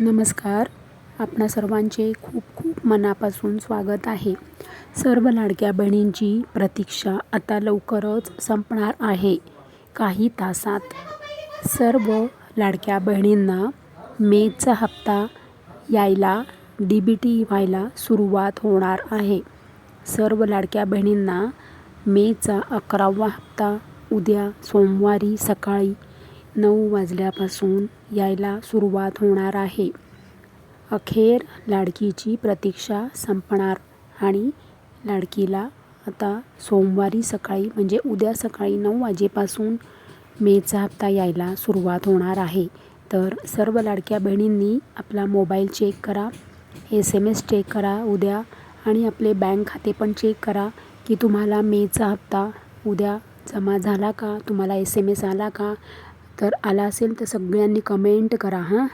नमस्कार. आपणा सर्वांचे खूप खूप मनापासून स्वागत आहे. सर्व लाडक्या बहिणींची प्रतीक्षा आता लवकरच संपणार आहे. काही तासात सर्व लाडक्या बहिणींना मेचा हप्ता यायला डी बी टी व्हायला सुरुवात होणार आहे. सर्व लाडक्या बहिणींना मेचा अकरावा हप्ता उद्या सोमवारी सकाळी नऊ वाजल्यापासून यायला सुरुवात होणार आहे. अखेर लाडकीची प्रतीक्षा संपणार आणि लाडकीला आता सोमवारी सकाळी म्हणजे उद्या सकाळी नऊ वाजेपासून मेचा हप्ता यायला सुरुवात होणार आहे. तर सर्व लाडक्या बहिणींनी आपला मोबाईल चेक करा एस एम एस चेक करा उद्या आणि आपले बँक खाते पण चेक करा की तुम्हाला मेचा हप्ता उद्या जमा झाला का तुम्हाला एस एम एस आला का तर आला असेल तर सगळ्यांनी कमेंट करा हां?